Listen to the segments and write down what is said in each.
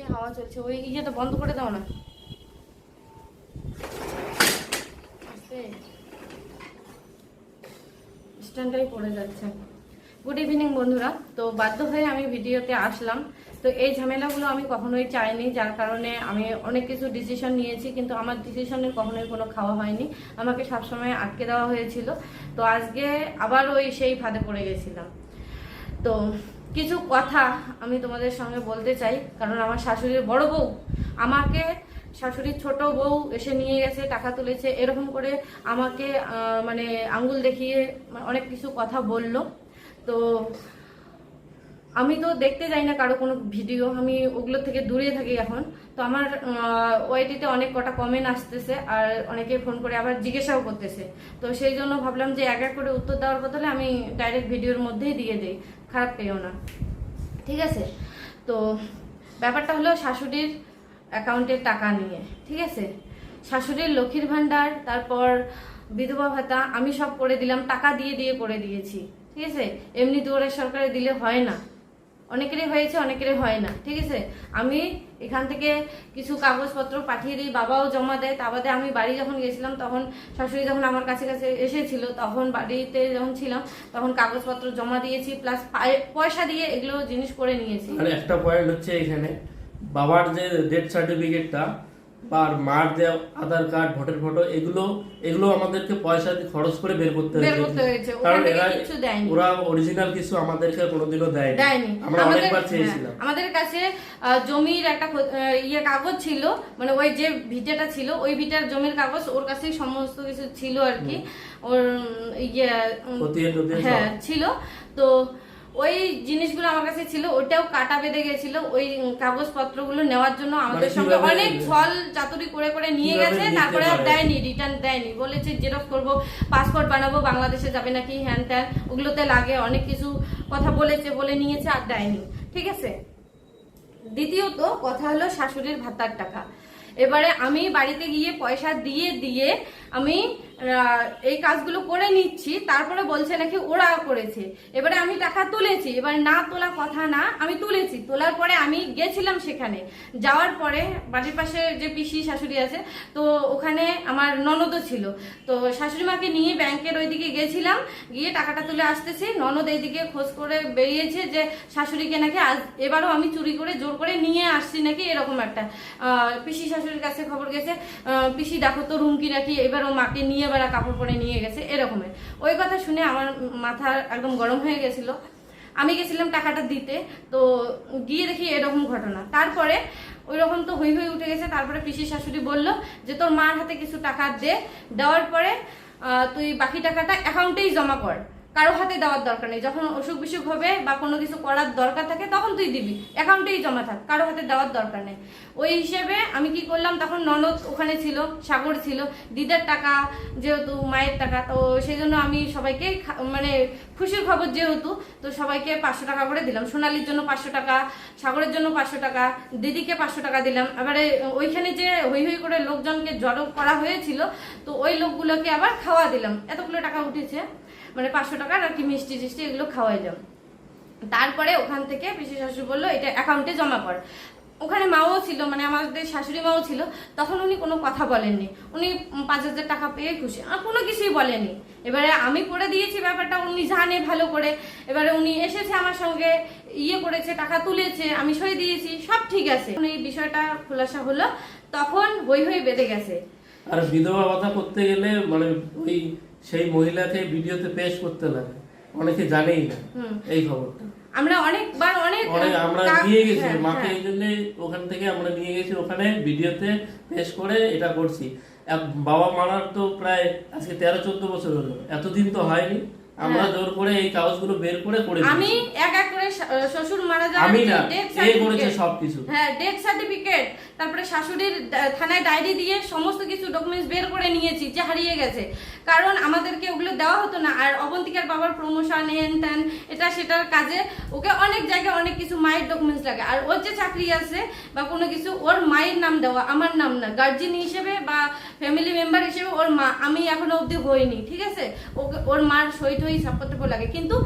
সেই হাওয়া চলছে। ওই ইয়েটা বন্ধ করে দাও না। স্ট্যান্ডটাই পড়ে যাচ্ছে। গুড ইভিনিং বন্ধুরা। তো বাধ্য হয়ে আমি ভিডিওতে আসলাম। তো এই ঝামেলাগুলো আমি কখনোই চাইনি, যার কারণে আমি অনেক কিছু ডিসিশন নিয়েছি, কিন্তু আমার ডিসিশনে কখনোই কোনো খাওয়া হয়নি। আমাকে সবসময় আটকে দেওয়া হয়েছিল। তো আজকে আবার ওই সেই ফাঁদে পড়ে গেছিলাম। তো কিছু কথা আমি তোমাদের সঙ্গে বলতে চাই, কারণ আমার শাশুড়ির বড় বউ, আমাকে শাশুড়ির ছোট বউ এসে নিয়ে গেছে, টাকা তুলেছে, এরকম করে আমাকে মানে আঙ্গুল দেখিয়ে অনেক কিছু কথা বলল। তো আমি তো দেখতে যাই না কারও কোনো ভিডিও, আমি ওগুলো থেকে দূরে থাকি এখন। তো আমার ওয়াইটিতে অনেক কটা কমেন্ট আসতেছে আর অনেকে ফোন করে আবার জিজ্ঞাসাও করতেছে। তো সেই জন্য ভাবলাম যে এক এক করে উত্তর দেওয়ার বদলে আমি ডাইরেক্ট ভিডিওর মধ্যেই দিয়ে দিই। খারাপ পেও না। ঠিক আছে? তো ব্যাপারটা হলো শাশুড়ির অ্যাকাউন্টের টাকা নিয়ে। ঠিক আছে? শাশুড়ির লক্ষ্মীর ভাণ্ডার, তারপর বিধবা ভাতা, আমি সব করে দিলাম, টাকা দিয়ে দিয়ে করে দিয়েছি। ঠিক আছে? এমনি দুয়ারে সরকারে দিলে হয় না। অনেকেরই হয়েছে, অনেকেরই হয় না, ঠিক আছে? আমি এখান থেকে কিছু কাগজপত্র পাঠিয়ে দিই, বাবাও জমা দেয়, তা বাদে আমি বাড়ি যখন গেছিলাম তখন শাশুড়ি যখন আমার কাছে কাছে এসেছিল, তখন বাড়িতে যখন ছিলাম, তখন কাগজপত্র জমা দিয়েছি প্লাস পয়সা দিয়ে এগুলো জিনিস করে নিয়েছি। আর একটা পয়েন্ট হচ্ছে এখানে, বাবার যে ডেথ সার্টিফিকেটটা বা মার যে আধার কার্ড ভোটার ফটো এগুলো এগুলো আমাদেরকে পয়সা খরচ করে বের করতে হয়েছে। কারণ এরা। ওরা অরিজিনাল কিছু আমাদেরকে কোনোদিনও দেয়নি। আমরা আমাদের- অনেকবার হ্যাঁ, চেয়েছিলাম। আমাদের কাছে জমির একটা ইয়ে কাগজ ছিল। মানে ওই যে ভিটাটা ছিল ওই ভিটার জমির কাগজ ওর কাছেই সমস্ত কিছু ছিল আর কি। ওর ইয়ে। হ্যাঁ ছিল। তো ওই জিনিসগুলো আমার কাছে ছিল ওটাও কাটা বেঁধে গেছিল ওই কাগজপত্রগুলো নেওয়ার জন্য আমাদের মানে সঙ্গে অনেক ছল চাতুরি করে করে নিয়ে গেছে তারপরে আর দেয়নি রিটার্ন দেয়নি। বলেছে জেরক্স করব পাসপোর্ট বানাবো বাংলাদেশে যাবে নাকি হ্যান ত্যান ওগুলোতে লাগে অনেক কিছু কথা বলেছে বলে নিয়েছে আর দেয়নি। ঠিক আছে? দ্বিতীয়ত কথা হলো শাশুড়ির ভাতার টাকা। এবারে আমি বাড়িতে গিয়ে পয়সা দিয়ে দিয়ে আমি এই কাজগুলো করে নিচ্ছি, তারপরে বলছে নাকি ওরা করেছে। এবারে আমি টাকা তুলেছি, এবার না তোলা কথা না, আমি তুলেছি। তোলার পরে আমি গেছিলাম সেখানে। যাওয়ার পরে বাড়ির পাশে যে পিসি শাশুড়ি আছে, তো ওখানে আমার ননদও ছিল। তো শাশুড়ি মাকে নিয়ে ব্যাংকের ওইদিকে গেছিলাম, গিয়ে টাকাটা তুলে আসতেছি। ননদ এইদিকে খোঁজ করে বেরিয়েছে যে শাশুড়িকে নাকি আজ এবারও আমি চুরি করে, জোর করে নিয়ে আসছি নাকি এরকম একটা। পিসি শাশুড়ির কাছে খবর গেছে পিসি দেখো তো রুমকি নাকি, এবার ও মাকে নিয়ে বেড়া কাপড় পরে নিয়ে গেছে এরকমের ওই কথা শুনে আমার মাথা একদম গরম হয়ে গেছিল। আমি গেছিলাম টাকাটা দিতে, তো গিয়ে দেখি এরকম ঘটনা। তারপরে ওই রকম তো হই হই উঠে গেছে, তারপরে পিসি শাশুড়ি বলল যে, তোর মার হাতে কিছু টাকা দে। দেওয়ার পরে তুই বাকি টাকাটা অ্যাকাউন্টেই জমা কর। কারও হাতে দেওয়ার দরকার নেই। যখন অসুখ বিসুখ হবে বা কোনো কিছু করার দরকার থাকে, তখন তুই দিবি। অ্যাকাউন্টেই জমা থাক, কারও হাতে দেওয়ার দরকার নেই। ওই হিসেবে আমি কি করলাম, তখন ননদ ওখানে ছিল, সাগর ছিল, দিদার টাকা যেহেতু, মায়ের টাকা, তো সেই জন্য আমি সবাইকে মানে খুশির খবর যেহেতু, তো সবাইকে পাঁচশো টাকা করে দিলাম। সোনালির জন্য পাঁচশো টাকা, সাগরের জন্য পাঁচশো টাকা, দিদিকে পাঁচশো টাকা দিলাম। এবারে ওইখানে যে হই হই করে লোকজনকে জড়ো করা হয়েছিল, তো ওই লোকগুলোকে আবার খাওয়া দিলাম। এতগুলো টাকা উঠেছে। মানে পাঁচশো টাকার আর কি মিষ্টি টিষ্টি এগুলো খাওয়াইলাম তারপরে ওখান থেকে পিসি শাশুড়ি বলল, এটা অ্যাকাউন্টে জমা কর। ওখানে মাও ছিল মানে আমাদের শাশুড়ি মাও ছিল, তখন উনি কোনো কথা বলেননি। উনি পাঁচ হাজার টাকা পেয়ে খুশি। আর কোনো কিছুই বলেনি এবারে আমি করে দিয়েছি ব্যাপারটা, উনি জানে ভালো করে। এবারে উনি এসেছে আমার সঙ্গে ইয়ে করেছে, টাকা তুলেছে, আমি সই দিয়েছি, সব ঠিক আছে। এই বিষয়টা খোলাসা হলো, তখন হই হই বেঁধে গেছে। আর বিধবা ভাতা করতে গেলে মানে ওই সেই মহিলাকে ভিডিওতে পেশ করতে লাগে অনেকে জানেই না এই খবরটা। আমরা অনেকবার অনেক অনেক আমরা নিয়ে গেছি হ্যাঁ, মাকে হ্যাঁ। এই জন্য ওখান থেকে আমরা নিয়ে গেছি ওখানে ভিডিওতে পেশ করে এটা করছি। বাবা মারার তো প্রায় আজকে তেরো চোদ্দ বছর হলো। এতদিন তো হয়নি। আমরা জোর করে এই কাগজগুলো বের করে করে হ্যাঁ। আমি এক এক করে শ্বশুর মারা যাওয়ার ডেথ সার্টিফিকেট সবকিছু। হ্যাঁ ডেথ সার্টিফিকেট তারপরে শাশুড়ির থানায় ডায়েরি দিয়ে সমস্ত কিছু ডকুমেন্টস বের করে নিয়েছি যে হারিয়ে গেছে। কারণ আমাদেরকে ওগুলো দেওয়া হতো না আর অবন্তিকার বাবার প্রমোশন হেন ত্যান এটা সেটার কাজে ওকে অনেক জায়গায় অনেক কিছু মায়ের ডকুমেন্টস লাগে। আর ওর যে চাকরি আছে বা কোনো কিছু ওর মায়ের নাম দেওয়া আমার নাম না গার্জিয়ান হিসেবে বা ফ্যামিলি মেম্বার হিসেবে ওর মা আমি এখনও অবধি হইনি ঠিক আছে? ওকে ওর মার সই টই সাপোর্টেবল লাগে। কিন্তু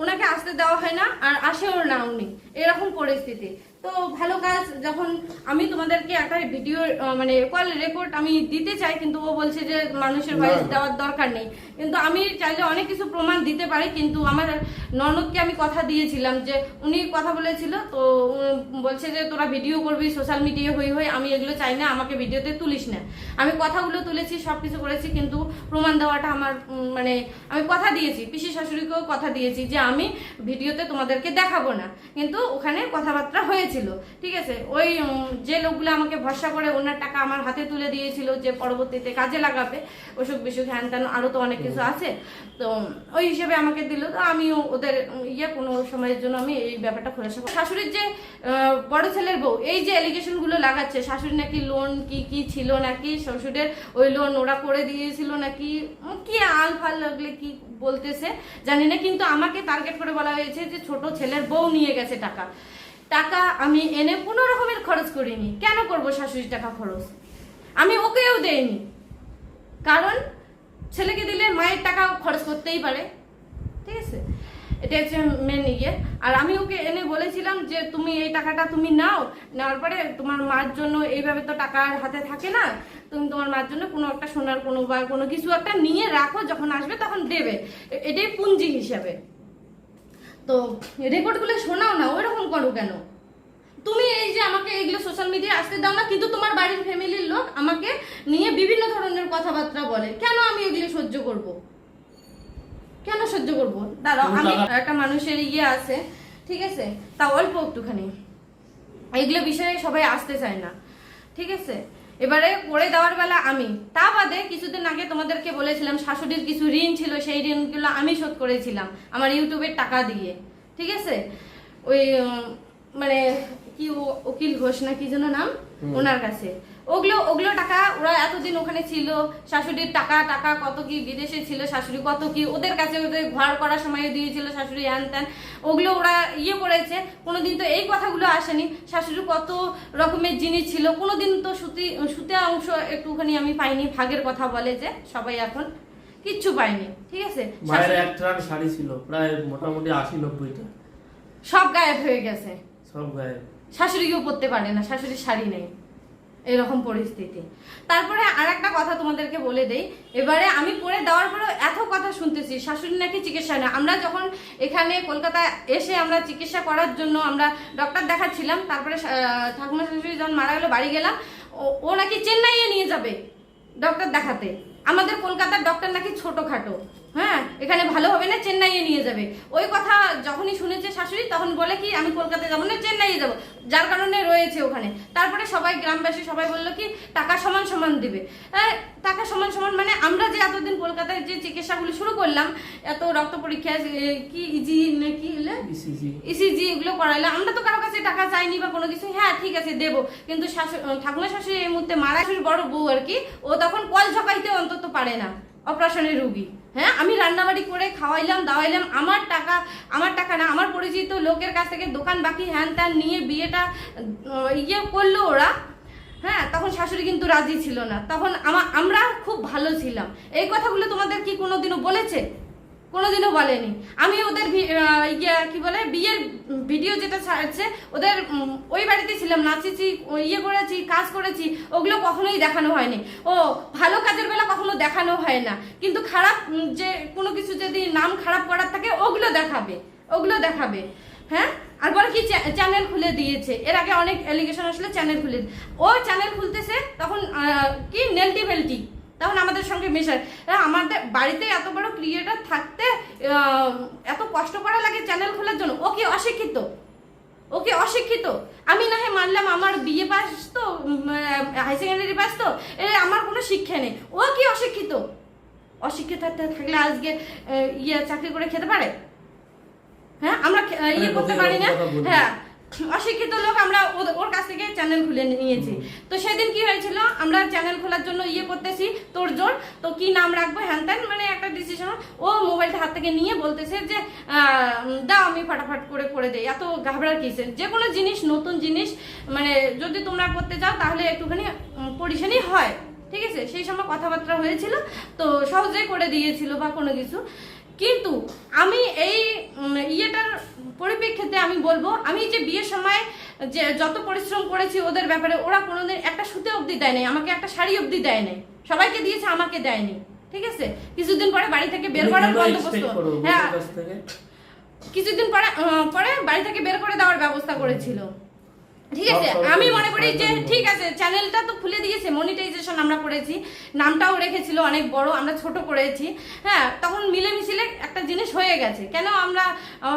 ওনাকে আসতে দেওয়া হয় না আর আসেও না উনি। এরকম পরিস্থিতি। তো ভালো কাজ যখন আমি তোমাদেরকে একটা ভিডিও মানে কল রেকর্ড আমি দিতে চাই কিন্তু ও বলছে যে মানুষের ভয়েস দেওয়ার দরকার নেই। কিন্তু আমি চাইলে অনেক কিছু প্রমাণ দিতে পারি কিন্তু আমার ননদকে আমি কথা দিয়েছিলাম যে উনি কথা বলেছিল তো বলছে যে তোরা ভিডিও করবি সোশ্যাল মিডিয়া হই হই আমি এগুলো চাই না আমাকে ভিডিওতে তুলিস না। আমি কথাগুলো তুলেছি সব কিছু করেছি কিন্তু প্রমাণ দেওয়াটা আমার মানে আমি কথা দিয়েছি পিসি শাশুড়িকেও কথা দিয়েছি যে আমি ভিডিওতে তোমাদেরকে দেখাবো না। কিন্তু ওখানে কথাবার্তা হয়েছিল ঠিক আছে? ওই যে লোকগুলো আমাকে ভরসা করে ওনার টাকা আমার হাতে তুলে দিয়েছিল যে পরবর্তীতে কাজে লাগাবে অসুখ বিসুখ হ্যান ত্যান আরও তো অনেক কিছু আছে। তো, ওই হিসেবে আমাকে দিল। তো আমিও ওদের ইয়ে কোনো সময়ের জন্য আমি এই ব্যাপারটা খোলাসা। শাশুড়ির যে বড় ছেলের বউ, এই যে অ্যালিগেশনগুলো লাগাচ্ছে, শাশুড়ি নাকি লোন কি কি ছিল নাকি? শ্বশুরের ওই লোন ওরা করে দিয়েছিল নাকি? কি আল ফাল লাগলে কি বলতেছে? জানি না, কিন্তু আমাকে টার্গেট করে বলা হয়েছে যে ছোট ছেলের বউ নিয়ে গেছে টাকা। টাকা আমি এনে কোনো রকমের খরচ করিনি। কেন করব শাশুড়ি টাকা খরচ? আমি ওকেও দেইনি। কারণ ছেলেকে দিলে মায়ের টাকা খরচ করতেই পারে। ঠিক আছে? এটা হচ্ছে মেন ইয়ে। আর আমি ওকে এনে বলেছিলাম যে, তুমি এই টাকাটা তুমি নাও। নেওয়ার পরে তোমার মার জন্য এইভাবে তো টাকা হাতে থাকে না। তুমি তোমার মার জন্য কোনো একটা সোনার কোনো বা কোনো কিছু একটা নিয়ে রাখো, যখন আসবে তখন দেবে। এটাই পুঁজি হিসাবে। তো রেকর্ডগুলো শোনাও না ওইরকম করো কেন? তুমি এই যে আমাকে এগুলো সোশ্যাল মিডিয়ায় আসতে দাও না কিন্তু তোমার বাড়ির ফ্যামিলির লোক আমাকে নিয়ে বিভিন্ন ধরনের কথাবার্তা বলে। কেন আমি এগুলো সহ্য করব? কেন সহ্য করব? দাঁড়াও আমি একটা মানুষের ইয়ে আছে ঠিক আছে? তা অল্প একটুখানি। এগুলো বিষয়ে সবাই আসতে চায় না ঠিক আছে? এবারে করে দেওয়ার বেলা আমি। তা বাদে কিছুদিন আগে তোমাদেরকে বলেছিলাম শাশুড়ির কিছু ঋণ ছিল সেই ঋণগুলো আমি শোধ করেছিলাম আমার ইউটিউবের টাকা দিয়ে। ঠিক আছে? ওই মানে কি উকিল ঘোষ না কি যেন নাম? ওনার কাছে। ওগুলো ওগুলো টাকা ওরা এতদিন ওখানে ছিল শাশুড়ির টাকা টাকা কত কি বিদেশে ছিল শাশুড়ি কত কি ওদের কাছে ওদের ঘর করার সময় দিয়েছিল শাশুড়ি হ্যান ত্যান ওগুলো ওরা ইয়ে করেছে কোনোদিন তো এই কথাগুলো আসেনি শাশুড়ি কত রকমের জিনিস ছিল কোনোদিন তো সুতি সুতে অংশ একটুখানি আমি পাইনি ভাগের কথা বলে যে সবাই এখন কিচ্ছু পাইনি ঠিক আছে? মায়ের এক শাড়ি ছিল প্রায় মোটামুটি আশি নব্বইটা। সব গায়েব হয়ে গেছে। সব গায়ে শাশুড়িকেও পরতে পারে না শাশুড়ির শাড়ি নেই। এরকম পরিস্থিতি। তারপরে আর একটা কথা তোমাদেরকে বলে দেই, এবারে আমি পরে দেওয়ার পরেও এত কথা শুনতেছি, শাশুড়ি নাকি চিকিৎসা না আমরা যখন এখানে কলকাতা এসে আমরা চিকিৎসা করার জন্য আমরা ডক্টর দেখাচ্ছিলাম, তারপরে ঠাকুমা শাশুড়ি যখন মারা গেল, বাড়ি গেলাম, ও নাকি চেন্নাইয়ে নিয়ে যাবে ডক্টর দেখাতে। আমাদের কলকাতার ডক্টর নাকি ছোটখাটো। হ্যাঁ এখানে ভালো হবে না চেন্নাইয়ে নিয়ে যাবে। ওই কথা যখনই শুনেছে শাশুড়ি তখন বলে কি আমি কলকাতায় যাব না চেন্নাইয়ে যাব। যার কারণে রয়েছে ওখানে। তারপরে সবাই গ্রামবাসী সবাই বলল কি টাকা সমান সমান দিবে। টাকা সমান সমান মানে আমরা যে এতদিন কলকাতায় যে চিকিৎসাগুলি শুরু করলাম এত রক্ত পরীক্ষা কি ইজি নাকি হলে ইসিজি ইসিজি এগুলো করাইলে। আমরা তো কারও কাছে টাকা চাইনি বা কোনো কিছু হ্যাঁ ঠিক আছে দেবো। কিন্তু শাশু- ঠাকুমা শাশুড়ি এই মুহূর্তে মারা বড় বউ আর কি ও তখন কল ঝকাইতে অন্তত পারে না। অপারেশনের রুগী। হ্যাঁ আমি রান্নাবাড়ি করে খাওয়াইলাম, দাওয়াইলাম, আমার টাকা আমার টাকা না, আমার পরিচিত লোকের কাছ থেকে দোকান বাকি হ্যান ত্যান নিয়ে বিয়েটা ইয়ে করল ওরা। হ্যাঁ তখন শাশুড়ি কিন্তু রাজি ছিল না। তখন আমা, আমরা খুব ভালো ছিলাম। এই কথাগুলো তোমাদের কি কোনোদিনও বলেছে? কোনোদিনও বলেনি। আমি ওদের ইয়ে কি বলে, বিয়ের ভিডিও যেটা ছাড়ছে, ওদের ওই বাড়িতে ছিলাম, নাচেছি ইয়ে করেছি, কাজ করেছি, ওগুলো কখনোই দেখানো হয়নি। ও, ভালো কাজের বেলা কখনো দেখানো হয় না। কিন্তু খারাপ যে, কোনো কিছু যদি নাম খারাপ করার থাকে, ওগুলো দেখাবে ওগুলো দেখাবে। হ্যাঁ? আর বলে কি চ্যানেল খুলে দিয়েছে। এর আগে অনেক অ্যালিগেশন আসলে চ্যানেল খুলে ও চ্যানেল খুলতেছে, তখন কি? নেলটি বেলটি তখন আমাদের সঙ্গে মেশায় আমাদের বাড়িতে এত বড় ক্রিয়েটার থাকতে এত কষ্ট করা লাগে চ্যানেল খোলার জন্য। ও কি অশিক্ষিত? ওকে অশিক্ষিত? আমি না হয় মানলাম আমার বিয়ে পাস তো হাই সেকেন্ডারি পাস তো এ আমার কোনো শিক্ষা নেই। ও কি অশিক্ষিত? অশিক্ষিত থাকলে আজকে ইয়ে চাকরি করে খেতে পারে? হ্যাঁ আমরা ইয়ে করতে পারি না? হ্যাঁ। অশিক্ষিত লোক আমরা ওর- কাছ থেকে চ্যানেল খুলে নিয়েছি। তো সেদিন কি হয়েছিল? আমরা চ্যানেল খোলার জন্য ইয়ে করতেছি, তোর জোর। তো কি নাম রাখব? হ্যান ত্যান মানে একটা ডিসিশন ও মোবাইলটা হাত থেকে নিয়ে বলতেছে যে দাও আমি ফাটাফাট করে করে দেই। এত ঘাবড়ার কিসের যে কোনো জিনিস, নতুন জিনিস মানে যদি তোমরা করতে চাও তাহলে একটুখানি পরিশানি হয়। ঠিক আছে? সেই সময় কথাবার্তা হয়েছিল, তো সহজেই করে দিয়েছিল বা কোনো কিছু। কিন্তু আমি এই ইয়েটার পরিপ্রেক্ষিতে আমি বলব আমি যে বিয়ের সময় যে যত পরিশ্রম করেছি ওদের ব্যাপারে ওরা কোনোদিন একটা সুতে অবধি দেয় নাই আমাকে একটা শাড়ি অবধি দেয় নাই। সবাইকে দিয়েছে আমাকে দেয়নি ঠিক আছে? কিছুদিন পরে বাড়ি থেকে বের করার বন্দোবস্ত। হ্যাঁ? কিছুদিন পরে পরে বাড়ি থেকে বের করে দেওয়ার ব্যবস্থা করেছিল। ঠিক আছে আমি মনে করি যে ঠিক আছে চ্যানেলটা তো খুলে দিয়েছে মনিটাইজেশন আমরা করেছি নামটাও রেখেছিল অনেক বড় আমরা ছোট করেছি হ্যাঁ তখন মিলে মিশিলে একটা জিনিস হয়ে গেছে। কেন আমরা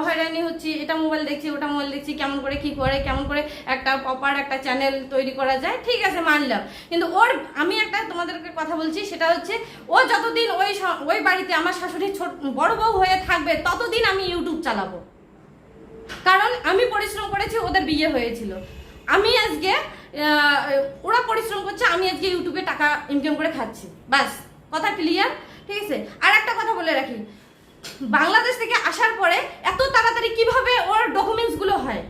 হয়রানি হচ্ছি এটা মোবাইল দেখছি ওটা মোবাইল দেখছি কেমন করে কি করে কেমন করে একটা প্রপার একটা চ্যানেল তৈরি করা যায় ঠিক আছে মানলাম। কিন্তু ওর আমি একটা তোমাদেরকে কথা বলছি সেটা হচ্ছে ও যতদিন ওই ওই বাড়িতে আমার শাশুড়ি ছোট বড় বউ হয়ে থাকবে ততদিন আমি ইউটিউব চালাবো। কারণ আমি পরিশ্রম করেছি ওদের বিয়ে হয়েছিল। আমি আজকে ওরা পরিশ্রম করছে, আমি আজকে ইউটিউবে টাকা ইনকাম করে খাচ্ছি। বাস, কথা ক্লিয়ার ঠিক আছে? আর একটা কথা বলে রাখি। বাংলাদেশ থেকে আসার পরে এত তাড়াতাড়ি কীভাবে ওর ডকুমেন্টসগুলো হয়?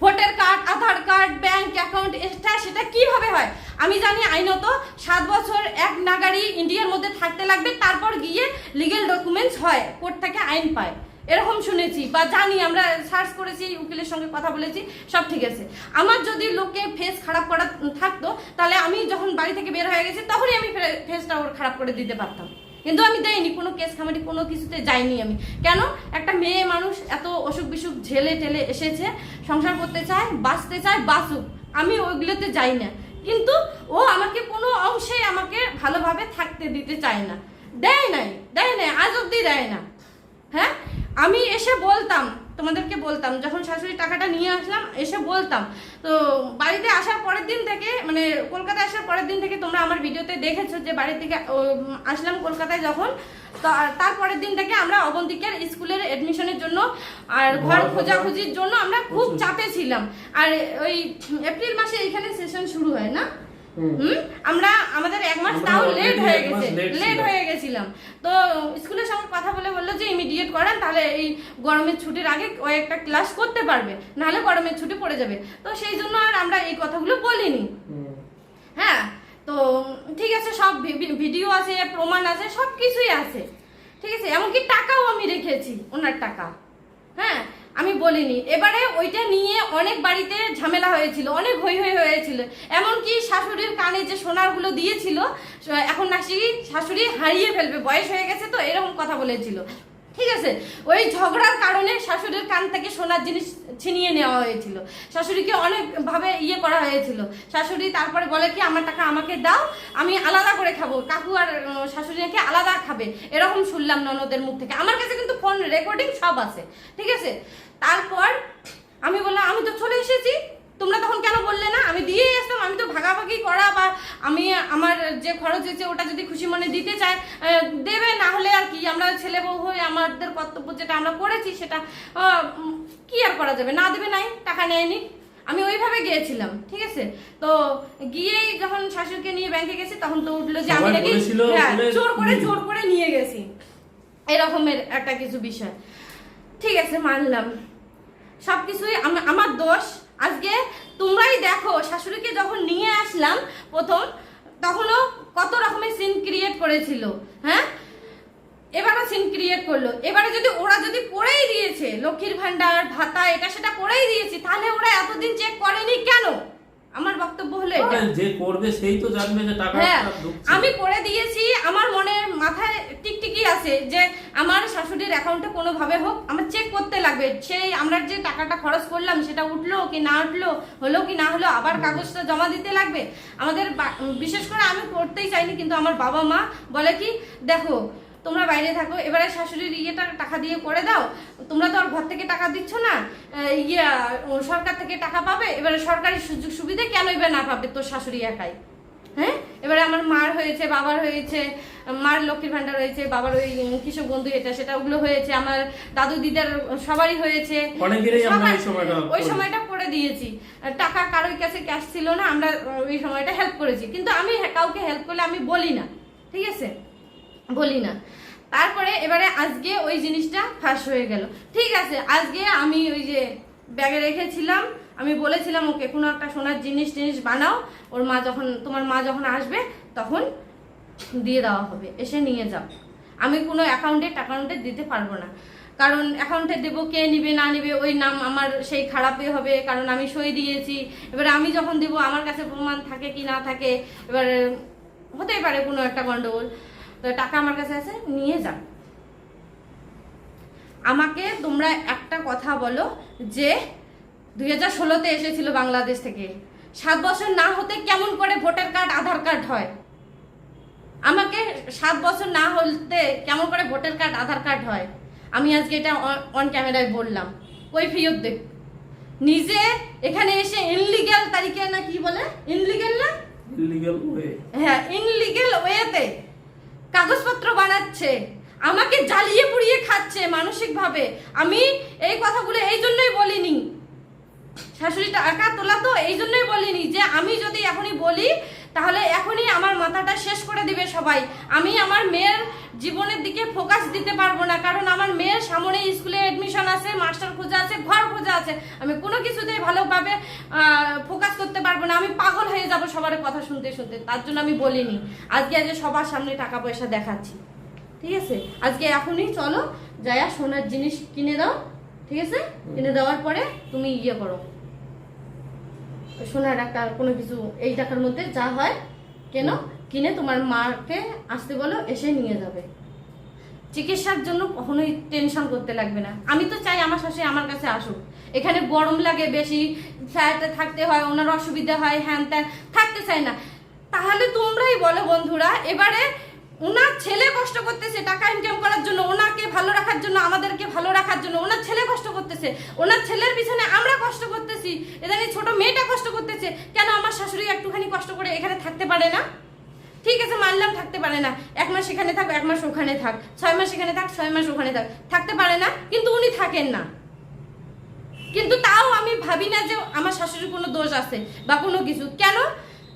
Voter card, Aadhaar card bank account এটা, সেটা কীভাবে হয়? আমি জানি আইনত সাত বছর এক নাগারি ইন্ডিয়ার মধ্যে থাকতে লাগবে, তারপর গিয়ে লিগেল ডকুমেন্টস হয়, কোর্ট থেকে আইন পায়। এরকম শুনেছি বা জানি, আমরা সার্চ করেছি, উকিলের সঙ্গে কথা বলেছি, সব ঠিক আছে। আমার যদি লোকে ফেস খারাপ করা থাকতো, তাহলে আমি যখন বাড়ি থেকে বের হয়ে গেছি, তখনই আমি ফেসটা ওর খারাপ করে দিতে পারতাম। কিন্তু আমি দেয়নি কোনো কেস খামারি কোনো কিছুতে যাইনি আমি। কেন? একটা মেয়ে মানুষ এত অসুখ বিসুখ ঝেলে টেলে এসেছে, সংসার করতে চায়, বাঁচতে চায়, বাঁচুক। আমি ওইগুলোতে যাই না। কিন্তু ও আমাকে কোনো অংশে আমাকে ভালোভাবে থাকতে দিতে চায় না। দেয় নাই দেয় নাই, আজ অব্দি দেয় না। হ্যাঁ? আমি এসে বলতাম তোমাদেরকে বলতাম যখন শাশুড়ি টাকাটা নিয়ে আসলাম এসে বলতাম তো বাড়িতে আসার পরের দিন থেকে মানে কলকাতায় আসার পরের দিন থেকে তোমরা আমার ভিডিওতে দেখেছ যে বাড়ি থেকে আসলাম কলকাতায় যখন তো আর তারপরের দিন থেকে আমরা অবন্তিকার স্কুলের এডমিশনের জন্য আর ঘর ঘর খোঁজাখুঁজির জন্য আমরা খুব চাপে ছিলাম। আর ওই এপ্রিল মাসে এখানে সেশন শুরু হয় না? হুম। আমরা আমাদের এক মাস তাও লেট হয়ে গেছে। লেট হয়ে গেছিলাম। তো স্কুলের সঙ্গে কথা বলে বলল যে ইমিডিয়েট করান তাহলে এই গরমের ছুটির আগে কয়েকটা ক্লাস করতে পারবে। নাহলে গরমের ছুটি পড়ে যাবে। তো সেই জন্য আর আমরা এই কথাগুলো বলিনি। হ্যাঁ? তো ঠিক আছে সব ভিডিও আছে প্রমাণ আছে সব কিছুই আছে। ঠিক আছে? এমনকি টাকাও আমি রেখেছি ওনার টাকা। হ্যাঁ? আমি বলিনি। এবারে ওইটা নিয়ে অনেক বাড়িতে ঝামেলা হয়েছিল, অনেক হই হই হয়েছিল। এমনকি শাশুড়ির কানে যে সোনারগুলো দিয়েছিল, এখন নাকি শাশুড়ি হারিয়ে ফেলবে, বয়স হয়ে গেছে তো, এরকম কথা বলেছিল। ঠিক আছে? ওই ঝগড়ার কারণে শাশুড়ির কান থেকে সোনার জিনিস ছিনিয়ে নেওয়া হয়েছিল। শাশুড়িকে অনেকভাবে ইয়ে করা হয়েছিল। শাশুড়ি তারপরে বলে কি, আমার টাকা আমাকে দাও, আমি আলাদা করে খাব। কাকু আর শাশুড়ি নাকি আলাদা খাবে। এরকম শুনলাম ননদের মুখ থেকে। আমার কাছে কিন্তু ফোন রেকর্ডিং সব আছে, ঠিক আছে? তারপর আমি বললাম, আমি তো চলে এসেছি তোমরা তখন কেন বললে না? আমি দিয়ে আসতাম আমি তো ভাগাভাগি করা বা আমি আমার যে খরচ হয়েছে ওটা যদি খুশি মনে দিতে চায় দেবে না হলে আর কি? আমরা ছেলে বউ হয়ে আমাদের কর্তব্য যেটা আমরা করেছি সেটা কি আর করা যাবে? না দেবে নাই টাকা নেয়নি। আমি ওইভাবে গিয়েছিলাম ঠিক আছে? তো গিয়েই যখন শাশুড়িকে নিয়ে ব্যাংকে গেছি তখন তো উঠল যে আমি নাকি হ্যাঁ, জোর করে জোর করে নিয়ে গেছি। এরকমের একটা কিছু বিষয়। ঠিক আছে মানলাম। সবকিছুই আম- আমার দোষ। আজকে তোমরাই দেখো, শাশুড়িকে যখন নিয়ে আসলাম প্রথম, তখনও কত রকমের সিন ক্রিয়েট করেছিল হ্যাঁ? এবারও সিন ক্রিয়েট করল। এবারে যদি ওরা যদি করেই দিয়েছে, লক্ষ্মীর ভান্ডার ভাতা, এটা সেটা করেই দিয়েছে, তাহলে ওরা এতদিন চেক করেনি কেন? আমার বক্তব্য হলো এটা। যে করবে সেই তো জানবে যে টাকা হ্যাঁ আমি করে দিয়েছি আমার মনে মাথায় টিকটিকি আছে যে আমার শাশুড়ির অ্যাকাউন্টে কোনোভাবে হোক আমার চেক করতে লাগবে। সেই আমরা যে টাকাটা খরচ করলাম সেটা উঠল কি না উঠল হলো কি না হলো আবার কাগজটা জমা দিতে লাগবে। আমাদের বিশেষ করে আমি করতেই চাইনি কিন্তু আমার বাবা মা বলে কি দেখো তোমরা বাইরে থাকো এবারে শাশুড়ির ইয়েটা টাকা দিয়ে করে দাও। তোমরা তো আর ঘর থেকে টাকা দিচ্ছ না। ইয়ে সরকার থেকে টাকা পাবে এবারে সরকারি সুযোগ সুবিধা কেন এবার না পাবে তোর শাশুড়ি একাই? হ্যাঁ? এবারে আমার মার হয়েছে বাবার হয়েছে মার লক্ষ্মীর ভান্ডার হয়েছে বাবার ওই কৃষক বন্ধু এটা সেটা ওগুলো হয়েছে আমার দাদু দিদার সবারই হয়েছে। ওই সময়টা ওই করি। সময়টা করে দিয়েছি। টাকা কারোর কাছে ক্যাশ ছিল না আমরা ওই সময়টা হেল্প করেছি। কিন্তু আমি কাউকে হেল্প করলে আমি বলি না ঠিক আছে? বলি না। তারপরে এবারে আজকে ওই জিনিসটা ফাঁস হয়ে গেল। ঠিক আছে, আজকে আমি ওই যে ব্যাগে রেখেছিলাম, আমি বলেছিলাম ওকে, কোনো একটা সোনার জিনিস টিনিস বানাও, ওর মা যখন, তোমার মা যখন আসবে, তখন দিয়ে দেওয়া হবে, এসে নিয়ে যাও। আমি কোনো অ্যাকাউন্টে টাকাউন্টে দিতে পারব না। কারণ অ্যাকাউন্টে দেবো কে নিবে, না নিবে, ওই নাম আমার সেই খারাপই হবে, কারণ আমি সই দিয়েছি। এবার আমি যখন দিব, আমার কাছে প্রমাণ থাকে কি না থাকে, এবার হতেই পারে কোনো একটা গন্ডগোল। তো টাকা আমার কাছে আছে নিয়ে যান আমাকে তোমরা একটা কথা বলো যে দুই হাজার ষোলোতে এসেছিল বাংলাদেশ থেকে। সাত বছর না হতে কেমন করে ভোটার কার্ড আধার কার্ড হয়? আমাকে সাত বছর না হতে কেমন করে ভোটার কার্ড আধার কার্ড হয়? আমি আজকে এটা অন ক্যামেরায় বললাম। ওই ফিরত দেখ নিজে এখানে এসে ইনলিগ্যাল তারিখে না কি বলে? ইনলিগ্যাল না? ইলিগাল ওয়ে হ্যাঁ ইনলিগেল ওয়েতে কাগজপত্র বানাচ্ছে, আমাকে জ্বালিয়ে পুড়িয়ে খাচ্ছে মানসিকভাবে। আমি এই কথাগুলো এই জন্যই বলিনি। শাশুড়ি টাকা তোলা তো, এই জন্যই বলিনি যে আমি যদি এখনই বলি তাহলে এখনই আমার মাথাটা শেষ করে দিবে সবাই। আমি আমার মেয়ের জীবনের দিকে ফোকাস দিতে পারব না, কারণ আমার মেয়ের সামনে স্কুলে অ্যাডমিশন আছে মাস্টার খোঁজা আছে, ঘর খোঁজা আছে। আমি কোনো কিছুতেই ভালোভাবে ফোকাস করতে পারব না। আমি পাগল হয়ে যাব সবার কথা শুনতে শুনতে। তার জন্য আমি বলিনি। আজকে আজকে সবার সামনে টাকা পয়সা দেখাচ্ছি। ঠিক আছে? আজকে এখনই চলো যায়া সোনার জিনিস কিনে দাও। ঠিক আছে? কিনে দেওয়ার পরে তুমি ইয়ে করো। সোনার একটা কোনো কিছু এই টাকার মধ্যে যা হয় কেন? কিনে তোমার মাকে আসতে বলো এসে নিয়ে যাবে। চিকিৎসার জন্য কখনোই টেনশন করতে লাগবে না। আমি তো চাই আমার শাশুড়ি আমার কাছে আসুক। এখানে গরম লাগে বেশি ফ্ল্যাটে থাকতে হয় ওনার অসুবিধা হয় হ্যান ত্যান থাকতে চায় না। তাহলে তোমরাই বলো বন্ধুরা এবারে ওনার ছেলে কষ্ট করতেছে, টাকা ইনকাম করার জন্য, ওনাকে ভালো রাখার জন্য, আমাদেরকে ভালো রাখার জন্য, ওনার ছেলে কষ্ট করতেছে, ওনার ছেলের পিছনে আমরা কষ্ট করতেছি এই ছোট মেয়েটা কষ্ট করতেছে, কেন আমার শাশুড়ি একটুখানি কষ্ট করে এখানে থাকতে পারে না? ঠিক আছে, মানলাম থাকতে পারে না, এক মাস এখানে থাক, এক মাস ওখানে থাক, ছয় মাস এখানে থাক, ছয় মাস ওখানে থাক, থাকতে পারে না, কিন্তু উনি থাকেন না। কিন্তু তাও আমি ভাবি না যে আমার শাশুড়ির কোনো দোষ আছে বা কোনো কিছু। কেন?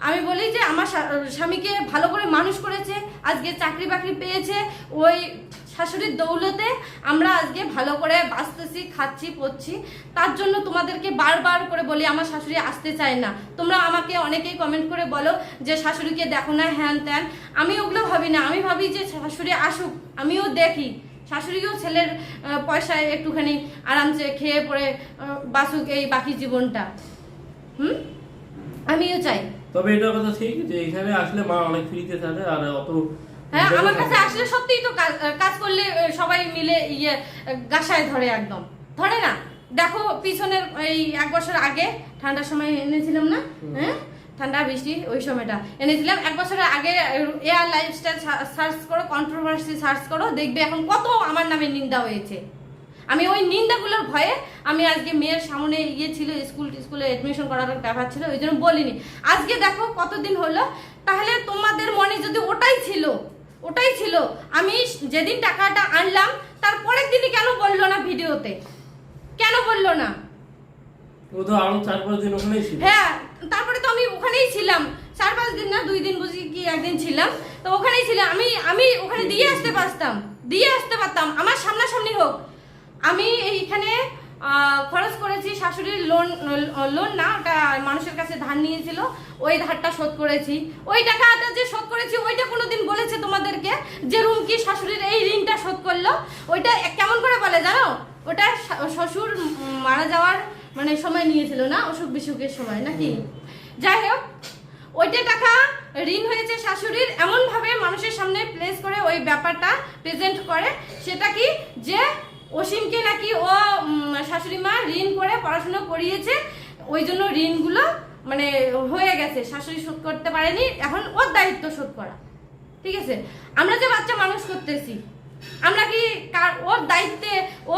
আমি বলি যে আমার স্বামীকে ভালো করে মানুষ করেছে আজকে চাকরি বাকরি পেয়েছে ওই শাশুড়ির দৌলতে আমরা আজকে ভালো করে বাঁচতেছি খাচ্ছি পড়ছি। তার জন্য তোমাদেরকে বারবার করে বলি আমার শাশুড়ি আসতে চায় না। তোমরা আমাকে অনেকেই কমেন্ট করে বলো যে শাশুড়িকে দেখো না হ্যান ত্যান। আমি ওগুলো ভাবি না। আমি ভাবি যে শাশুড়ি আসুক আমিও দেখি। শাশুড়িও ছেলের পয়সায় একটুখানি আরামসে খেয়ে আহ, বাঁচুক এই বাকি জীবনটা। হুম? আমিও চাই। তবে এটা কথা ঠিক যে এখানে আসলে মা অনেক ফ্রিতে থাকে আর অত হ্যাঁ আমার কাছে আসলে সত্যিই তো কাজ করলে সবাই মিলে ইয়ে গাসায় ধরে একদম। ধরে না? দেখো পিছনের এই এক বছর আগে ঠান্ডার সময় এনেছিলাম না? হ্যাঁ? ঠান্ডা বৃষ্টি ওই সময়টা এনেছিলাম। এক বছরের আগে এয়ার লাইফস্টাইল সার্চ করো কন্ট্রোভার্সি সার্চ করো দেখবে এখন কত আমার নামে নিন্দা হয়েছে। আমি ওই নিন্দাগুলোর ভয়ে আমি আজকে মেয়ের সামনে ইয়ে ছিল স্কুল স্কুলে এডমিশন করার ব্যাপার ছিল ওই জন্য বলিনি। আজকে দেখো কতদিন হলো তাহলে তোমাদের মনে যদি ওটাই ছিল ওটাই ছিল আমি যেদিন টাকাটা আনলাম তারপরের দিনই কেন বলল না ভিডিওতে? কেন বলল না? ও তো আরও চার পাঁচ দিন ওখানেই ছিল। হ্যাঁ তারপরে তো আমি ওখানেই ছিলাম। চার পাঁচ দিন না দুই দিন বুঝি কি একদিন ছিলাম। তো ওখানেই ছিলাম। আমি আমি ওখানে দিয়ে আসতে পারতাম দিয়ে আসতে পারতাম। আমার সামনাসামনি হোক। আমি এইখানে খরচ করেছি শাশুড়ির লোন লোন না ওটা মানুষের কাছে ধার নিয়েছিল ওই ধারটা শোধ করেছি। ওই টাকাটা যে শোধ করেছি ওইটা কোনোদিন বলেছে তোমাদেরকে যে রুমকি শাশুড়ির এই ঋণটা শোধ করল? ওইটা কেমন করে বলে জানো? ওটা শ্বশুর মারা যাওয়ার মানে সময় নিয়েছিল না? অসুখ বিসুখের সময় নাকি? যাই হোক ওইটা টাকা ঋণ হয়েছে শাশুড়ির এমন ভাবে মানুষের সামনে প্লেস করে ওই ব্যাপারটা প্রেজেন্ট করে। সেটা কি? যে অসীমকে নাকি ও শাশুড়ি মা ঋণ করে পড়াশোনা করিয়েছে, ওই জন্য ঋণগুলো মানে হয়ে গেছে, শাশুড়ি শোধ করতে পারেনি, এখন ওর দায়িত্ব শোধ করা। ঠিক আছে? আমরা যে বাচ্চা মানুষ করতেছি, আমরা কি ওর দায়িত্বে ও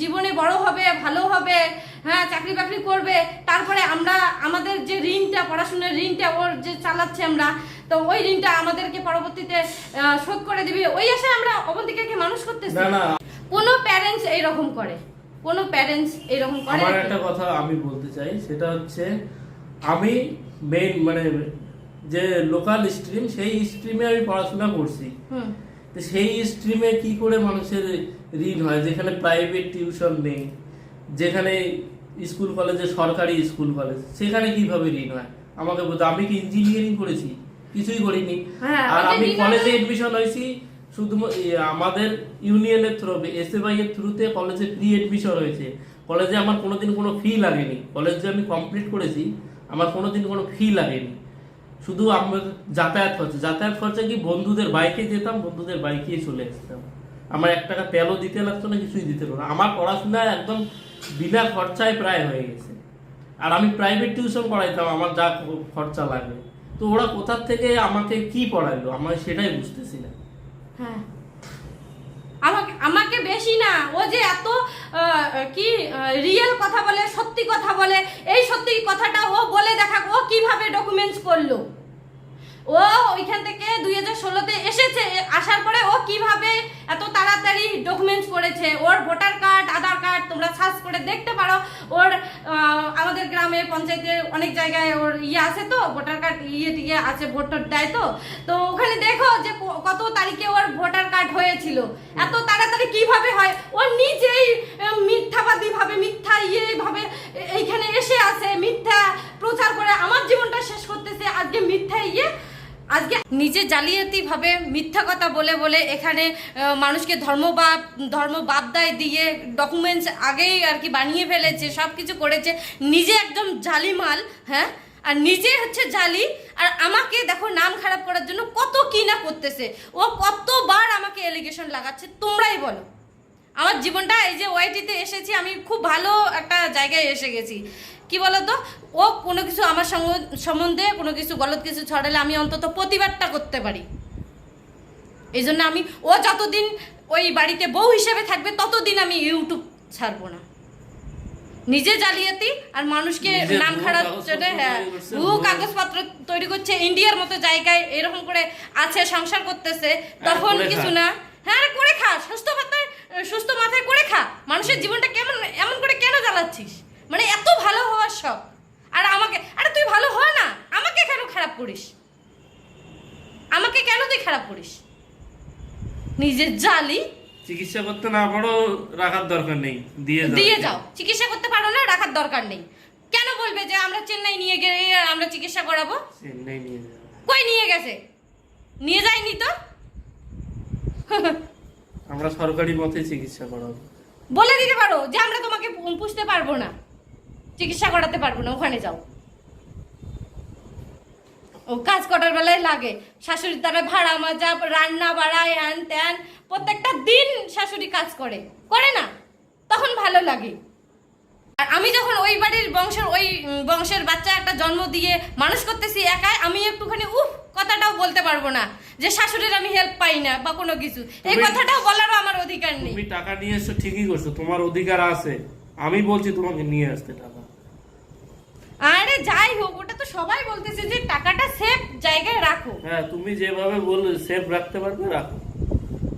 জীবনে বড় হবে, ভালো হবে হ্যাঁ চাকরি বাকরি করবে, তারপরে আমরা, আমাদের যে ঋণটা, পড়াশোনার ঋণটা ওর যে চালাচ্ছে আমরা, তো ওই ঋণটা আমাদেরকে পরবর্তীতে শোধ করে দিবি, ওই আশায় আমরা অবন্তিকাকে মানুষ করতেছি। কোনো প্যারেন্টস এইরকম করে কোনো প্যারেন্টস এইরকম করে আমার একটা কথা আমি বলতে চাই সেটা হচ্ছে আমি মেইন মানে যে লোকাল স্ট্রিম সেই স্ট্রিমে আমি পড়াশোনা করছি। তো সেই স্ট্রিমে কি করে মানুষের ঋণ হয়? যেখানে প্রাইভেট টিউশন নেই যেখানে স্কুল কলেজে সরকারি স্কুল কলেজ সেখানে কীভাবে ঋণ হয়? আমাকে বলতে আমি কি ইঞ্জিনিয়ারিং করেছি? কিছুই করিনি। হ্যাঁ, আর আমি কলেজে এডমিশন হয়েছি শুধু আমাদের ইউনিয়নের থ্রু এসএফআই এর থ্রুতে কলেজে প্রি এডমিশন হয়েছে। কলেজে আমার কোনোদিন কোনো ফি লাগেনি। কলেজ যে আমি কমপ্লিট করেছি, আমার কোনোদিন কোনো ফি লাগেনি। শুধু আমার যাতায়াত খরচা। যাতায়াত খরচা কি বন্ধুদের বাইকে যেতাম, বন্ধুদের বাইকেই চলে আসতাম। আমার এক টাকা তেলও দিতে লাগতো না, কিছুই দিতে লাগতো আমার পড়াশোনা একদম বিনা খরচায় প্রায় হয়ে গেছে। আর আমি প্রাইভেট টিউশন পড়াইতাম আমার যা খরচা লাগে তো ওরা কোথার থেকে আমাকে কি পড়াইলো আমার সেটাই বুঝতেছি না হ্যাঁ। আমাকে আমাকে বেশি না। ও যে এত কি রিয়েল কথা বলে, সত্যি কথা বলে, এই সত্যি কথাটা ও বলে দেখাক ও কীভাবে ডকুমেন্টস করল? ও ওইখান থেকে দুই হাজার ষোলোতে এসেছে আসার পরে ও কীভাবে এত তাড়াতাড়ি ডকুমেন্টস করেছে। ওর ভোটার কার্ড আধার কার্ড তোমরা সার্চ করে দেখতে পারো। ওর আমাদের গ্রামে, পঞ্চায়েতে অনেক জায়গায় ওর ইয়ে আছে তো ভোটার কার্ড ইয়ে টিয়ে আছে ভোটার দেয় তো। তো ওখানে দেখো যে কত তারিখে ওর ভোটার কার্ড হয়েছিল। এত তাড়াতাড়ি কীভাবে হয়? ও নিজেই মিথ্যাবাদী ভাবে মিথ্যা ইয়ে ভাবে এইখানে এসে আছে, মিথ্যা প্রচার করে আমার জীবনটা শেষ করতেছে। আজকে মিথ্যা ইয়ে আজকে নিজে জালিয়াতি ভাবে মিথ্যা কথা বলে বলে এখানে মানুষকে ধর্ম বা ধর্ম বাবদায় দিয়ে ডকুমেন্টস আগেই আর কি বানিয়ে ফেলেছে সব কিছু করেছে। নিজে একদম জালি মাল হ্যাঁ? আর নিজে হচ্ছে জালি। আর আমাকে দেখো নাম খারাপ করার জন্য কত কি না করতেছে। ও কতবার আমাকে এলিগেশন লাগাচ্ছে, তোমরাই বলো। আমার জীবনটা এই যে ওয়াইটিতে এসেছি, আমি খুব ভালো একটা জায়গায় এসে গেছি। কি বলতো? ও কোনো কিছু আমার সম্বন্ধে কোনো কিছু গলত কিছু ছড়ালে আমি অন্তত প্রতিবাদটা করতে পারি। এই জন্য আমি ও যতদিন ওই বাড়িতে বউ হিসেবে থাকবে ততদিন আমি ইউটিউব ছাড়বো না। নিজে জালিয়াতি আর মানুষকে নাম খারাপ হ্যাঁ ভুয়ো- কাগজপত্র তৈরি করছে ইন্ডিয়ার মতো জায়গায় এরকম করে আছে সংসার করতেছে তখন কিছু না। হ্যাঁ আরে করে খা সুস্থ মাথায় সুস্থ মাথায় করে খা। মানুষের জীবনটা কেমন এমন করে কেন জ্বালাচ্ছিস? মানে এত ভালো হওয়ার শখ আর আমাকে আরে তুই ভালো হ না আমাকে কেন খারাপ করিস? আমাকে কেন তুই খারাপ করিস? নিজের জালি চিকিৎসা করতে না পারো রাখার দরকার নেই দিয়ে যাও। দিয়ে যাও। চিকিৎসা করতে পারো না রাখার দরকার নেই। কেন বলবে যে আমরা চেন্নাই নিয়ে গিয়ে আমরা চিকিৎসা করাবো? চেন্নাই নিয়ে যাও। কই নিয়ে গেছে? নিয়ে যায়নি তো? আমরা সরকারি মতে চিকিৎসা করাবো। বলে দিতে পারো যে আমরা তোমাকে পুষতে পারব না। চিকিৎসা করাতে পারব না ওখানে যাও। ও কাজ করার বেলায় লাগে। শাশুড়ি তারা ভাড়া মাজা রান্না বাড়ায় হ্যান ত্যান প্রত্যেকটা দিন শাশুড়ি কাজ করে। করে না তখন ভালো লাগে। আর আমি যখন ওই বাড়ির বংশের ওই বংশের বাচ্চা একটা জন্ম দিয়ে মানুষ করতেছি একাই আমি একটুখানি উফ কথাটাও বলতে পারব না যে শাশুড়ির আমি হেল্প পাই না বা কোনো কিছু। এই কথাটাও বলারও আমার অধিকার নেই। তুমি টাকা নিয়ে এসছো ঠিকই করছ তোমার অধিকার আছে। আমি বলছি তোমাকে নিয়ে আসতে টাকা। আরে যাই হোক ওটা তো সবাই বলতেছে যে টাকাটা সেফ জায়গায় রাখো। হ্যাঁ তুমি যেভাবে বললে সেফ রাখতে পারবে রাখো।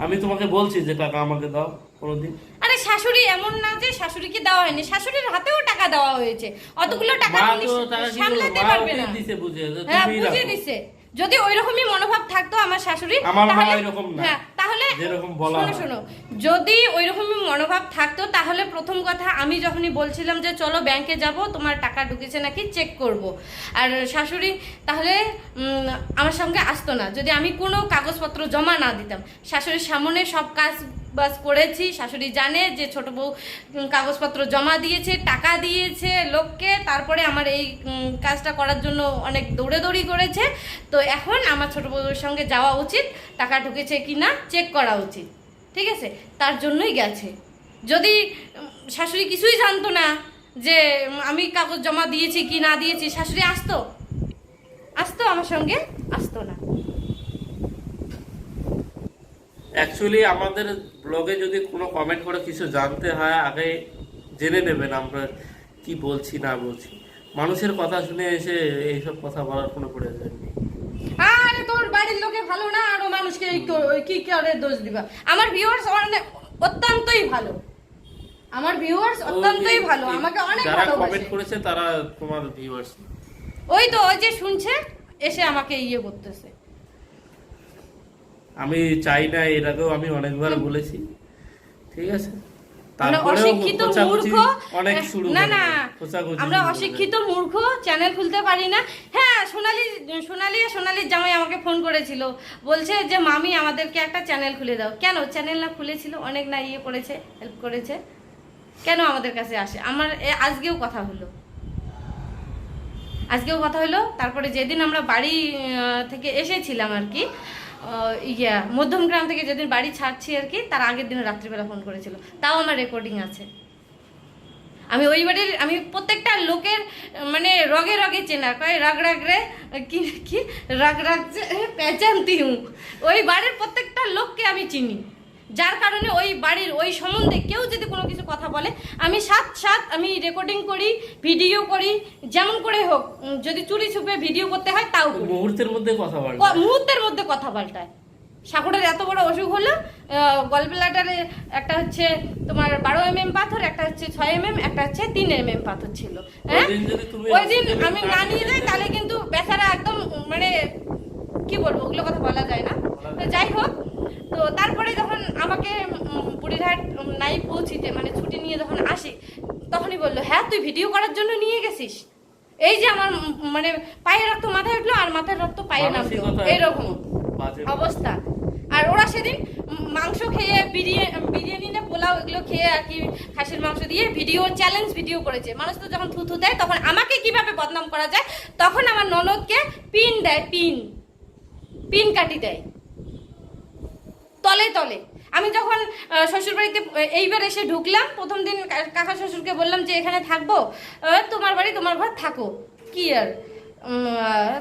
আমি তোমাকে বলছি যে টাকা আমাকে দাও কোনোদিন। আরে শাশুড়ি এমন না যে শাশুড়িকে দেওয়া হয়নি। শাশুড়ির হাতেও টাকা দেওয়া হয়েছে। অতগুলো টাকা সামলাতে পারবে না। দিছে বুঝে হ্যাঁ। দিছে। যদি ওই রকমই মনোভাব থাকতো আমার শাশুড়ি আমার মা ওইরকম না। তাহলে শোনো শোনো। যদি ওই রকমই মনোভাব থাকতো তাহলে প্রথম কথা আমি যখনই বলছিলাম যে চলো ব্যাংকে যাব তোমার টাকা ঢুকেছে নাকি চেক করব। আর শাশুড়ি তাহলে আমার সঙ্গে আসতো না। যদি আমি কোনো কাগজপত্র জমা না দিতাম শাশুড়ির সামনে সব কাজ বাস করেছি, শাশুড়ি জানে যে ছোট বউ কাগজপত্র জমা দিয়েছে, টাকা দিয়েছে লোককে, তারপরে আমার এই কাজটা করার জন্য অনেক দৌড়ে করেছে। তো এখন আমার ছোট বউয়ের সঙ্গে যাওয়া উচিত, টাকা ঢুকেছে কি না চেক করা উচিত, ঠিক আছে? তার জন্যই গেছে। যদি শাশুড়ি কিছুই জানতো না যে আমি কাগজ জমা দিয়েছি কি না দিয়েছি, শাশুড়ি আসতো? আসতো আমার সঙ্গে? আসতো না। অ্যাকচুয়ালি আমাদের ব্লগে যদি কোনো কমেন্ট করে কিছু জানতে হয় আগে জেনে নেবেন আমরা কি বলছি না বলছি। মানুষের কথা শুনে এসে এইসব কথা বলার কোনো প্রয়োজন নেই। আরে তোর বাড়ির লোকে ভালো না? আরও মানুষকে কি করে দোষ দিবা? আমার ভিউয়ার্স অনেক অত্যন্তই ভালো। আমার ভিউয়ার্স অত্যন্তই ভালো। আমাকে অনেক ভালোবাসে। কমেন্ট করেছে তারা তোমার ভিউয়ার্স ওই তো ওই যে শুনছে এসে আমাকে ইয়ে করতেছে। আমি চাই না এর আগেও আমি অনেকবার বলেছি। ঠিক আছে? অশিক্ষিত মূর্খ অনেক শুরু না না। আমরা অশিক্ষিত মূর্খ চ্যানেল খুলতে পারি না। হ্যাঁ সোনালি সোনালি সোনালির জামাই আমাকে ফোন করেছিল। বলছে যে মামি আমাদেরকে একটা চ্যানেল খুলে দাও। কেন? চ্যানেল না খুলেছিল অনেক না ইয়ে করেছে হেল্প করেছে। কেন আমাদের কাছে আসে? আমার আজকেও কথা হলো। আজকেও কথা হলো। তারপরে যেদিন আমরা বাড়ি থেকে এসেছিলাম আর কি ইয়া মধ্যমগ্রাম থেকে যেদিন বাড়ি ছাড়ছি আর কি, তার আগের দিন রাত্রিবেলা ফোন করেছিল। তাও আমার রেকর্ডিং আছে। আমি ওই বাড়ির, আমি প্রত্যেকটা লোকের মানে রগে রগে চেনা, কয় রাগ রাগ রে, কি কি, রাগ রাগ পেঁচান্তি হুঁ ওই বাড়ির প্রত্যেকটা লোককে আমি চিনি। যার কারণে ওই বাড়ির ওই সম্বন্ধে কেউ যদি কোনো কিছু কথা বলে আমি সাত সাত আমি রেকর্ডিং করি ভিডিও করি যেমন করে হোক যদি চুরি ছুপে ভিডিও করতে হয় তাও মুহূর্তের মধ্যে কথা বলে মুহূর্তের মধ্যে কথা পাল্টায়। সাকুরের এত বড় অসুখ হলো গলব্লাডারে একটা হচ্ছে তোমার বারো এম এম পাথর একটা হচ্ছে ছয় এম এম একটা হচ্ছে তিন এম এম পাথর ছিল। হ্যাঁ? ওই দিন আমি না না নিয়ে যাই তাহলে কিন্তু বেচারা একদম মানে কি বলব ওগুলো কথা বলা যায় না। তো যাই হোক তো তারপরে যখন আমাকে বুড়িরহাট নাই পৌঁছিতে মানে ছুটি নিয়ে যখন আসি তখনই বলল হ্যাঁ তুই ভিডিও করার জন্য নিয়ে গেছিস। এই যে আমার মানে পায়ের রক্ত মাথায় উঠল আর মাথার রক্ত পায়ে নামলো। এইরকম অবস্থা। আর ওরা সেদিন মাংস খেয়ে বিরিয়ানি বিরিয়ানি না পোলাও এগুলো খেয়ে আর কি খাসির মাংস দিয়ে ভিডিও চ্যালেঞ্জ ভিডিও করেছে। মানুষ তো যখন থুথু দেয় তখন আমাকে কীভাবে বদনাম করা যায়? তখন আমার ননদকে পিন দেয় পিন। পিন কাটি দেয়। তলে তলে। আমি যখন শ্বশুরবাড়িতে এইবার এসে ঢুকলাম, প্রথম দিন কাকা শ্বশুরকে বললাম যে এখানে থাকব তোমার বাড়ি, তোমার ঘর, থাকো। কি আর?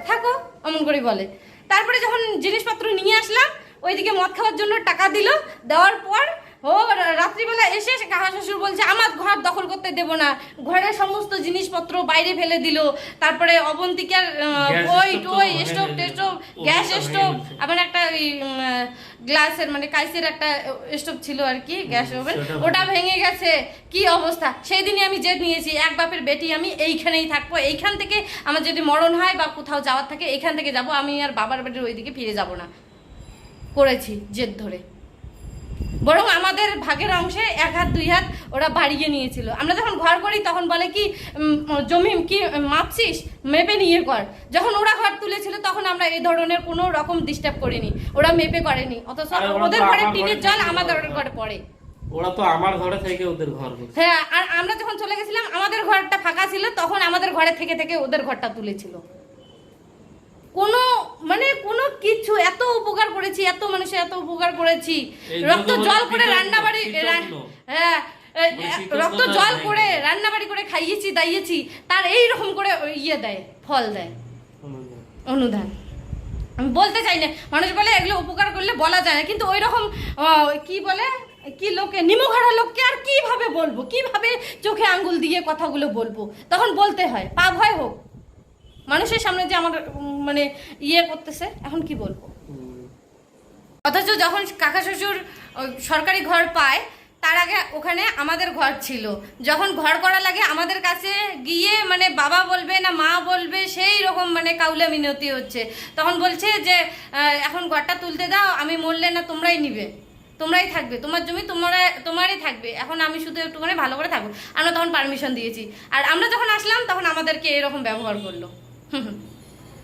থাকো, অমন করে বলে। তারপরে যখন জিনিসপত্র নিয়ে আসলাম, ওইদিকে মদ খাওয়ার জন্য টাকা দিল, দেওয়ার পর ও রাত্রিবেলা এসে কাকা শ্বশুর বলছে আমার ঘর দখল করতে দেব না। ঘরের সমস্ত জিনিসপত্র বাইরে ফেলে দিল। তারপরে অবন্তিকার ওই ওই স্টোভ টেস্টোভ গ্যাস স্টোভ আবার একটা ওই গ্লাসের মানে কাইসের একটা স্টোভ ছিল আর কি গ্যাস ওভেন। ওটা ভেঙে গেছে। কি অবস্থা? সেই দিনই আমি জেদ নিয়েছি এক বাপের বেটি আমি এইখানেই থাকব। এইখান থেকে আমার যদি মরণ হয় বা কোথাও যাওয়ার থাকে এইখান থেকে যাব। আমি আর বাবার বাড়ির ওইদিকে ফিরে যাব না। করেছি জেদ ধরে। বরং আমাদের ভাগের অংশে এক হাত দুই হাত ওরা বাড়িয়ে নিয়েছিল। আমরা যখন ঘর করি তখন বলে কি জমি কি মাপছিস? মেপে নিয়ে কর। যখন ওরা ঘর তুলেছিল তখন আমরা এই ধরনের কোনো রকম ডিস্টার্ব করিনি। ওরা মেপে করেনি। অথচ ওদের ঘরে টিনের জল আমাদের। ঘরে পড়ে। ওরা তো আমার ঘরে থেকে ওদের ঘর হ্যাঁ আর আমরা যখন চলে গেছিলাম আমাদের ঘরটা ফাঁকা ছিল তখন আমাদের ঘরে থেকে থেকে ওদের ঘরটা তুলেছিল। কোনো মানে কোনো কিছু এত উপকার করেছি এত মানুষের এত উপকার করেছি। রক্ত জল করে রান্না বাড়ি হ্যাঁ রক্ত জল করে রান্না বাড়ি করে খাইয়েছি দাইয়েছি তার এই রকম করে ইয়ে দেয় ফল দেয়। অনুদান। আমি বলতে চাই না মানুষ বলে এগুলো উপকার করলে বলা যায় না কিন্তু ওই রকম কি বলে কি লোকে নিমুখারা লোককে আর কীভাবে বলব কীভাবে চোখে আঙ্গুল দিয়ে কথাগুলো বলব তখন বলতে হয় পা ভয় হোক। মানুষের সামনে যে আমার মানে ইয়ে করতেছে, এখন কি বলব? অথচ যখন কাকা শ্বশুর সরকারি ঘর পায়, তার আগে ওখানে আমাদের ঘর ছিল। যখন ঘর করা লাগে আমাদের কাছে গিয়ে মানে বাবা বলবে না মা বলবে, সেই রকম মানে কাউলে মিনতি হচ্ছে। তখন বলছে যে এখন ঘরটা তুলতে দাও, আমি মরলে না তোমরাই নিবে। তোমরাই থাকবে, তোমার জমি তোমরা, তোমারই থাকবে। এখন আমি শুধু একটুখানি ভালো করে থাকব। আমরা তখন পারমিশন দিয়েছি। আর আমরা যখন আসলাম, তখন আমাদেরকে এরকম ব্যবহার করল। Mm-hmm.